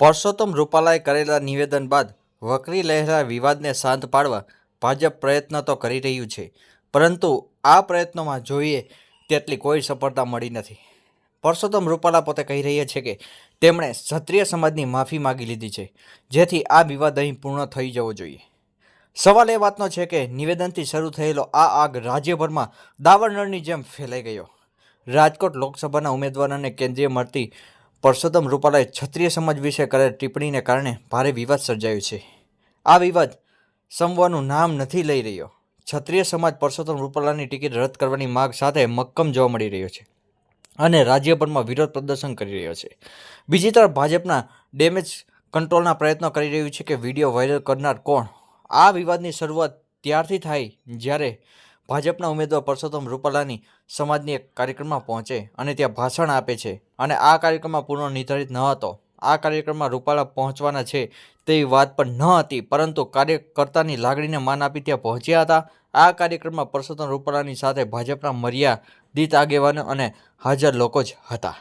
પરસોત્તમ રૂપાલાએ કરેલા નિવેદન બાદ વકરી લહેરા વિવાદને શાંત પાડવા ભાજપ પ્રયત્ન તો કરી રહ્યું છે, પરંતુ આ પ્રયત્નોમાં જોઈએ તેટલી કોઈ સફળતા મળી નથી. પરસોત્તમ રૂપાલા પોતે કહી રહ્યા છે કે તેમણે ક્ષત્રિય સમાજની માફી માગી લીધી છે, જેથી આ વિવાદ અહીં પૂર્ણ થઈ જવો જોઈએ. સવાલ એ વાતનો છે કે નિવેદનથી શરૂ થયેલો આ આગ રાજ્યભરમાં દાવાનળની જેમ ફેલાઈ ગયો. રાજકોટ લોકસભાના ઉમેદવાર અને કેન્દ્રીય મળતી પરસોત્તમ રૂપાલાએ ક્ષત્રિય સમાજ વિશે કરેલ ટિપ્પણીને કારણે ભારે વિવાદ સર્જાયો છે. આ વિવાદ સમવાનું નામ નથી લઈ રહ્યો. ક્ષત્રિય સમાજ પરસોત્તમ રૂપાલાની ટિકિટ રદ કરવાની માગ સાથે મક્કમ જોવા મળી રહ્યો છે અને રાજ્યભરમાં વિરોધ પ્રદર્શન કરી રહ્યો છે. બીજી તરફ ભાજપના ડેમેજ કંટ્રોલના પ્રયત્નો કરી રહ્યું છે કે વીડિયો વાયરલ કરનાર કોણ? આ વિવાદની શરૂઆત ત્યારથી થાય જ્યારે ભાજપના ઉમેદવાર પરસોત્તમ રૂપાલાની સમાજની એક કાર્યક્રમમાં પહોંચે અને ત્યાં ભાષણ આપે છે અને આ કાર્યક્રમમાં પૂર્ણ નિર્ધારિત ન હતો. આ કાર્યક્રમમાં રૂપાલા પહોંચવાના છે તેવી વાત પણ ન હતી, પરંતુ કાર્યકર્તાની લાગણીને માન આપી ત્યાં પહોંચ્યા હતા. આ કાર્યક્રમમાં પરસોત્તમ રૂપાલાની સાથે ભાજપના મર્યાદિત આગેવાનો અને હાજર લોકો જ હતા.